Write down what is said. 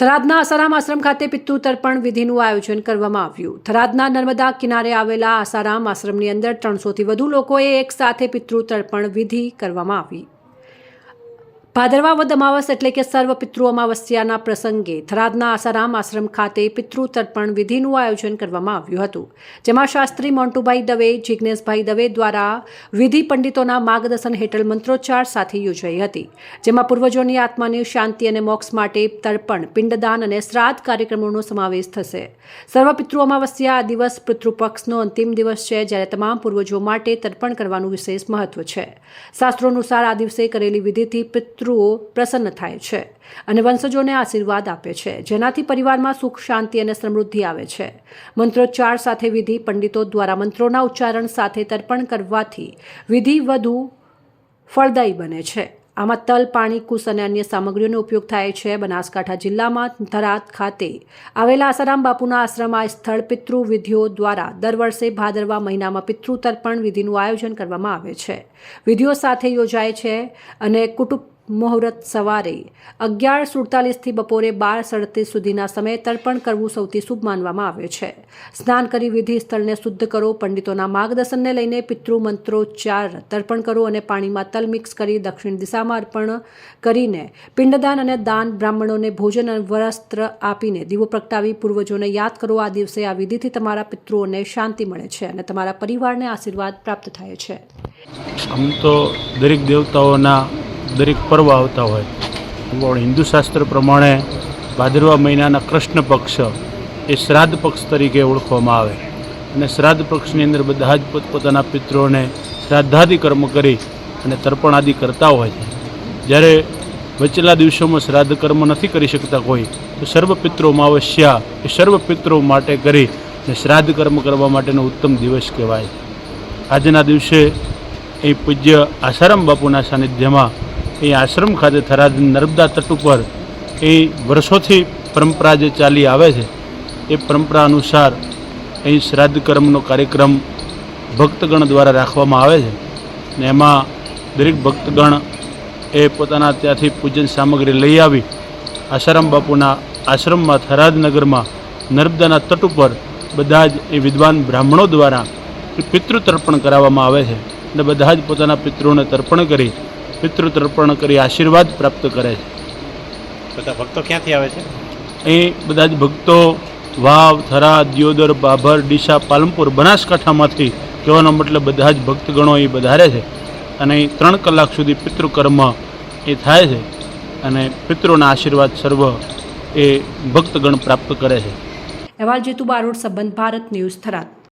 થરાદના આસારામ આશ્રમ ખાતે પિતૃ તર્પણ વિધિનું આયોજન કરવામાં આવ્યું. થરાદના નર્મદા કિનારે આવેલા આસારામ આશ્રમની અંદર ત્રણસોથી વધુ લોકોએ એક સાથે પિતૃ તર્પણ વિધિ કરવામાં આવી. ભાદરવા અમાવસ એટલે કે સર્વ પિતૃ અમાવસ્યાના પ્રસંગે થરાદના આસારામ આશ્રમ ખાતે પિતૃ તર્પણ વિધિનું આયોજન કરવામાં આવ્યું હતું, જેમાં શાસ્ત્રી મોન્ટુભાઈ દવે જિજ્ઞેશભાઈ દવે દ્વારા વિધિ પંડિતોના માર્ગદર્શન હેઠળ મંત્રોચ્ચાર સાથે યોજાઈ હતી, જેમાં પૂર્વજોની આત્માની શાંતિ અને મોક્ષ માટે તર્પણ, પિંડદાન અને શ્રાદ્ધ કાર્યક્રમોનો સમાવેશ થશે. સર્વ પિતૃ અમાવસ્યા આ દિવસ પિતૃપક્ષનો અંતિમ દિવસ છે, જ્યારે તમામ પૂર્વજો માટે તર્પણ કરવાનું વિશેષ મહત્વ છે. શાસ્ત્રો અનુસાર આ દિવસે કરેલી વિધિથી પિતૃઓ પ્રસન્ન થાય છે અને વંશજોને આશીર્વાદ આપે છે, જેનાથી પરિવારમાં સુખ, શાંતિ અને સમૃદ્ધિ આવે છે. મંત્રોચ્ચાર સાથે વિધિ પંડિતો દ્વારા મંત્રોના ઉચ્ચારણ સાથે તર્પણ કરવાથી વિધિ વધુ ફળદાયી બને છે. આમાં તલ, પાણી, કુશ અને અન્ય સામગ્રીઓનો ઉપયોગ થાય છે. બનાસકાંઠા જિલ્લામાં ધરાત ખાતે આવેલા આસારામ બાપુના આશ્રમ આ સ્થળ પિતૃ વિધિઓ દ્વારા દર વર્ષે ભાદરવા મહિનામાં પિતૃ તર્પણ વિધિનું આયોજન કરવામાં આવે છે. વિધિઓ સાથે યોજાય છે અને કુટુંબ મુહૂર્ત સવારે અગિયાર સુડતાલીસથી બપોરે બાર સડત્રીસ સુધીના સમયે તર્પણ કરવું સૌથી શુભ માનવામાં આવે છે. સ્નાન કરી વિધિ સ્થળને શુદ્ધ કરો, પંડિતોના માર્ગદર્શનને લઈને પિતૃ મંત્રોચ્ચાર તર્પણ કરો અને પાણીમાં તલ મિક્સ કરી દક્ષિણ દિશામાં અર્પણ કરીને પિંડદાન અને દાન બ્રાહ્મણોને ભોજન અને વસ્ત્ર આપીને દીવો પ્રગટાવી પૂર્વજોને યાદ કરો, આ દિવસે આ વિધિથી તમારા પિતૃઓને શાંતિ મળે છે અને તમારા પરિવારને આશીર્વાદ પ્રાપ્ત થાય છે. આમ તો દરેક દેવતાઓના દરેક પર્વ આવતા હોય. પણ હિન્દુ શાસ્ત્ર પ્રમાણે ભાદરવા મહિનાના કૃષ્ણ પક્ષ એ શ્રાદ્ધ પક્ષ તરીકે ઓળખવામાં આવે. અને શ્રાદ્ધ પક્ષની અંદર બધા જ પોતપોતાના પિત્રોને શ્રાદ્ધાદિ કર્મ કરી અને તર્પણ આદિ કરતા હોય છે. જ્યારે વચેલા દિવસોમાં શ્રાદ્ધ કર્મ નથી કરી શકતા કોઈ, તો સર્વ પિત્રોમાં અમાવસ્યા એ સર્વ પિત્રો માટે કરી અને શ્રાદ્ધ કર્મ કરવા માટેનો ઉત્તમ દિવસ કહેવાય. આજના દિવસે એ પૂજ્ય આસારામ બાપુના સાનિધ્યમાં એ આશ્રમ ખાતે થરાદ નર્મદા તટ ઉપર એ વર્ષોથી પરંપરા જે ચાલી આવે છે, એ પરંપરા અનુસાર અહીં શ્રાદ્ધ કર્મનો કાર્યક્રમ ભક્તગણ દ્વારા રાખવામાં આવે છે ને એમાં દરેક ભક્તગણ એ પોતાના ત્યાંથી પૂજન સામગ્રી લઈ આવી આશારામ બાપુના આશ્રમમાં, થરાદ નગરમાં, નર્મદાના તટ ઉપર બધા જ એ વિદ્વાન બ્રાહ્મણો દ્વારા પિતૃ તર્પણ કરાવવામાં આવે છે અને બધા જ પોતાના પિતૃઓને તર્પણ કરી પિતૃ તર્પણ કરી આશીર્વાદ પ્રાપ્ત કરે છે. બધા ભક્તો ક્યાંથી આવે છે? અહીં બધા જ ભક્તો વાવ થરા દિયોદર બાભર ડીસા પાલનપુર બનાસકાંઠામાંથી કહેવાનો મતલબ બધા જ ભક્તગણો એ વધારે છે. અને અહીં ત્રણ કલાક સુધી પિતૃકર્મ એ થાય છે અને પિતૃના આશીર્વાદ સર્વ એ ભક્તગણ પ્રાપ્ત કરે છે. અહેવાલ જેતુ બારોડ સંબંધ ભારત ન્યૂઝ થરાદ.